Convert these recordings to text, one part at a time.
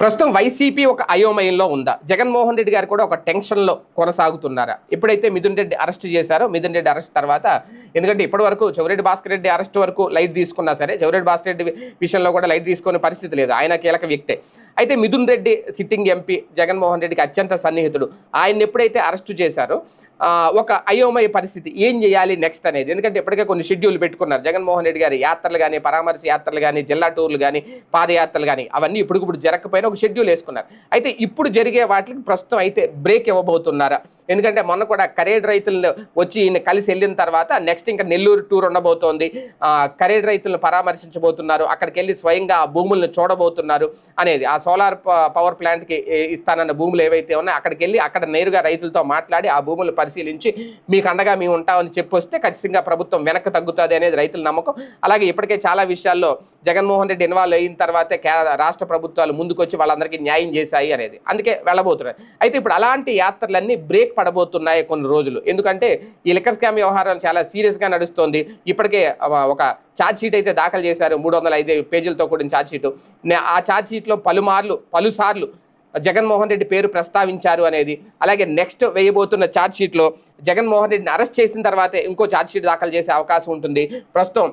ప్రస్తుతం వైసీపీ ఒక అయోమయంలో ఉందా? జగన్మోహన్ రెడ్డి గారు కూడా ఒక టెన్షన్లో కొనసాగుతున్నారా? ఎప్పుడైతే మిథున్ రెడ్డి అరెస్ట్ చేశారో మిథున్ రెడ్డి అరెస్ట్ తర్వాత ఎందుకంటే ఇప్పటి వరకు చౌరెడ్డి భాస్కర్ రెడ్డి అరెస్ట్ వరకు లైట్ తీసుకున్నా సరే చౌరెడ్డి భాస్కర్ రెడ్డి విషయంలో కూడా లైట్ తీసుకునే పరిస్థితి లేదు. ఆయన కీలక వ్యక్తే. అయితే మిథున్ రెడ్డి సిట్టింగ్ ఎంపీ జగన్మోహన్ రెడ్డికి అత్యంత సన్నిహితుడు. ఆయన ఎప్పుడైతే అరెస్టు చేశారో ఒక అయోమయ పరిస్థితి. ఏం చేయాలి నెక్స్ట్ అనేది? ఎందుకంటే ఇప్పటికే కొన్ని షెడ్యూల్ పెట్టుకున్నారు. జగన్మోహన్ రెడ్డి గారి యాత్రలు కానీ పరామర్శ యాత్రలు కానీ జిల్లా టూర్లు కానీ పాదయాత్రలు కానీ అవన్నీ ఇప్పుడు ఇప్పుడు జరగకపోయినా ఒక షెడ్యూల్ వేసుకున్నారు. అయితే ఇప్పుడు జరిగే వాటికి ప్రస్తుతం అయితే బ్రేక్ ఇవ్వబోతున్నారా? ఎందుకంటే మొన్న కూడా కరేడ్ రైతులను వచ్చి ఈయన కలిసి వెళ్ళిన తర్వాత నెక్స్ట్ ఇంకా నెల్లూరు టూర్ ఉండబోతోంది. కరేడ్ రైతులను పరామర్శించబోతున్నారు. అక్కడికి వెళ్ళి స్వయంగా ఆ భూములను చూడబోతున్నారు అనేది ఆ సోలార్ ప- పవర్ ప్లాంట్కి ఇస్తానన్న భూములు ఏవైతే ఉన్నాయో అక్కడికి వెళ్ళి అక్కడ నేరుగా రైతులతో మాట్లాడి ఆ భూములు పరిశీలించి మీకు అండగా మేము ఉంటామని చెప్పొస్తే ఖచ్చితంగా ప్రభుత్వం వెనక్కి తగ్గుతుంది అనేది రైతుల నమ్మకం. అలాగే ఇప్పటికే చాలా విషయాల్లో జగన్మోహన్ రెడ్డి ఇన్వాల్వ్ అయిన తర్వాతే రాష్ట్ర ప్రభుత్వాలు ముందుకొచ్చి వాళ్ళందరికీ న్యాయం చేశాయి అనేది. అందుకే వెళ్ళబోతున్నాయి అయితే ఇప్పుడు అలాంటి యాత్రలన్నీ బ్రేక్ పడబోతున్నాయి కొన్ని రోజులు. ఎందుకంటే ఈ లిక్కర్ స్కామ్ వ్యవహారం చాలా సీరియస్గా నడుస్తోంది. ఇప్పటికే ఒక ఛార్జ్ షీట్ అయితే దాఖలు చేశారు. మూడు వందల ఐదు పేజీలతో కూడిన ఛార్జ్ షీట్. ఆ ఛార్జ్ షీట్లో పలుమార్లు పలుసార్లు జగన్మోహన్ రెడ్డి పేరు ప్రస్తావించారు అనేది. అలాగే నెక్స్ట్ వేయబోతున్న ఛార్జ్షీట్లో జగన్మోహన్ రెడ్డిని అరెస్ట్ చేసిన తర్వాతే ఇంకో ఛార్జ్షీట్ దాఖలు చేసే అవకాశం ఉంటుంది. ప్రస్తుతం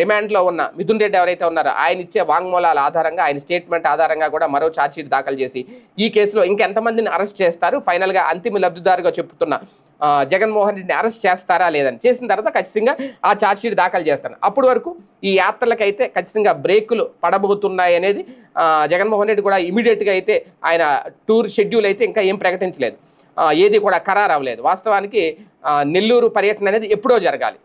రిమాండ్లో ఉన్న మిథున్ రెడ్డి ఎవరైతే ఉన్నారో ఆయన ఇచ్చే వాంగ్మూలాల ఆధారంగా ఆయన స్టేట్మెంట్ ఆధారంగా కూడా మరో ఛార్జ్షీట్ దాఖలు చేసి ఈ కేసులో ఇంకెంతమందిని అరెస్ట్ చేస్తారు? ఫైనల్గా అంతిమ లబ్ధిదారుగా చెప్తున్న జగన్మోహన్ రెడ్డిని అరెస్ట్ చేస్తారా లేదని. చేసిన తర్వాత ఖచ్చితంగా ఆ ఛార్జ్షీట్ దాఖలు చేస్తాను అప్పటి వరకు ఈ యాత్రలకైతే ఖచ్చితంగా బ్రేకులు పడబోతున్నాయి అనేది జగన్మోహన్ రెడ్డి కూడా ఇమీడియట్గా అయితే ఆయన టూర్ షెడ్యూల్ అయితే ఇంకా ఏం ప్రకటించలేదు. ఏది కూడా ఖరారు అవ్వలేదు వాస్తవానికి నెల్లూరు పర్యటన అనేది ఎప్పుడో జరగాలి.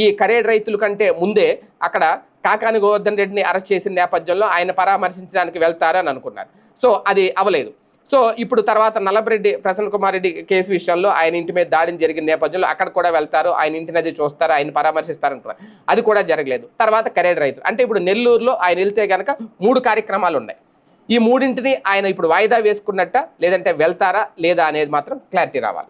ఈ కరేడ్ రైతుల కంటే ముందే అక్కడ కాకాని గోవర్ధన్ రెడ్డిని అరెస్ట్ చేసిన నేపథ్యంలో ఆయన పరామర్శించడానికి వెళ్తారని అనుకున్నారు. సో అది అవ్వలేదు. సో ఇప్పుడు తర్వాత నల్లబరెడ్డి ప్రసన్న కుమార్ రెడ్డి కేసు విషయంలో ఆయన ఇంటి మీద దాడిని జరిగిన నేపథ్యంలో అక్కడ కూడా వెళ్తారు. ఆయన ఇంటిని అది చూస్తారు ఆయన పరామర్శిస్తారు అనుకున్నారు అది కూడా జరగలేదు. తర్వాత కరేడ్ రైతులు. అంటే ఇప్పుడు నెల్లూరులో ఆయన వెళ్తే కనుక మూడు కార్యక్రమాలు ఉన్నాయి. ఈ మూడింటిని ఆయన ఇప్పుడు వాయిదా వేసుకున్నట్ట లేదంటే వెళ్తారా లేదా అనేది మాత్రం క్లారిటీ రావాలి.